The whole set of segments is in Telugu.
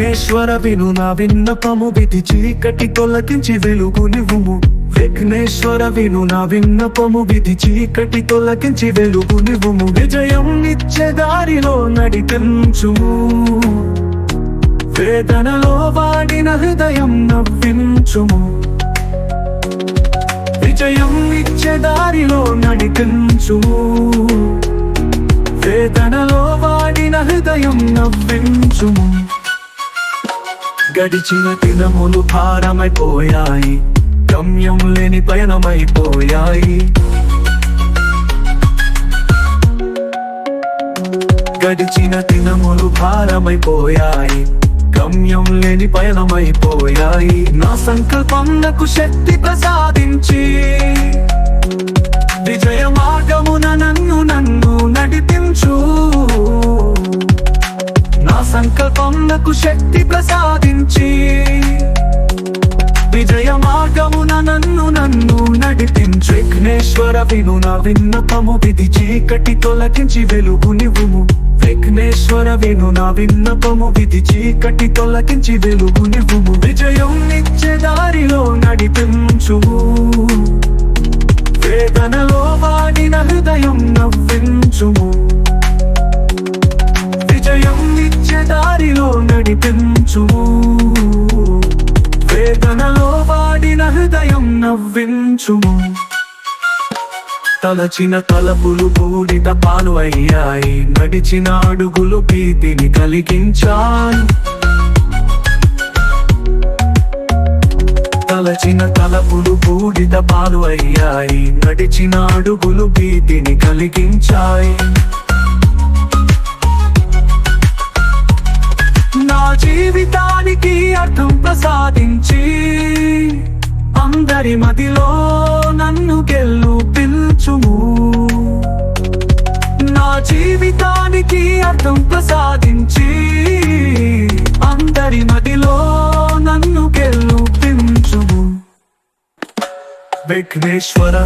పరమేశ్వర విను నా విన్నపము. విధి చీకటి తొలగించి వెలుగు నివ్వుము విఘ్నేశ్వర విను నా విన్నపము. విధి చీకటి తొలగించి వెలుగు నివ్వుము విజయం నిచ్చే దారిలో నడిపించుము. వేదనలో వాడిన హృదయం నవ్వించుము. విజయం ఇచ్చే దారిలో నడిపించుము. వేదనలో వాడిన హృదయం నవ్వించుము. గడిచిన దినములు భారమైపోయాయి. గమ్యం లేని పయనమైపోయాయి. గడిచిన దినములు భారమైపోయాయి. గమ్యం లేని పయనమైపోయాయి. నా సంకల్పం నాకు శక్తి ప్రసాదించి. విజయ మార్గమున నన్ను నన్ను విఘ్నేశ్వర విను నా విన్నపము విధి చీకటి తొలగించి వెలుగునివ్వుము విఘ్నేశ్వర విను నా విన్నపము విధి చీకటి తొలగించి వెలుగునివ్వుము విజయం నిత్య దారిలో నడిపించు వేదనలో వాడిన హృదయం నవ్వించుము. విజయం నిత్య దారిలో నడిపించుము. వేదనలో వాడిన హృదయం నవ్వించుము. తలచిన తలపులు బూడిద పాలు అయ్యాయి నడిచిన అడుగులు భీతిని కలిగించాయి. తలచిన తలపులు బూడిద పాలు అయ్యాయి నడిచిన అడుగులు భీతిని కలిగించాయి. నా జీవితానికి అర్థం ప్రసాదించి అందరి మదిలో విఘ్నేశ్వర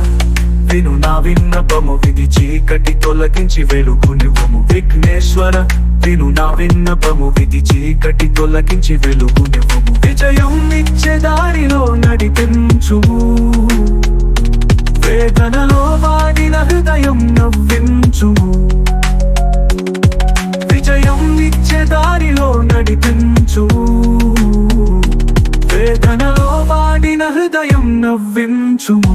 విను నా విన్నపము విధి చీకటి తొలగించి వెలుగునివ్వము విఘ్నేశ్వర విను నా విన్నపము విధి చీకటి తొలగించి వెలుగునివ్వము విజయం ఇచ్చే దారిలో నడిపించు. వేదనలో వాడిన హృదయం నవ్వించు. విజయం ఇచ్చే దారిలో నడిపించు. నవ్వించుము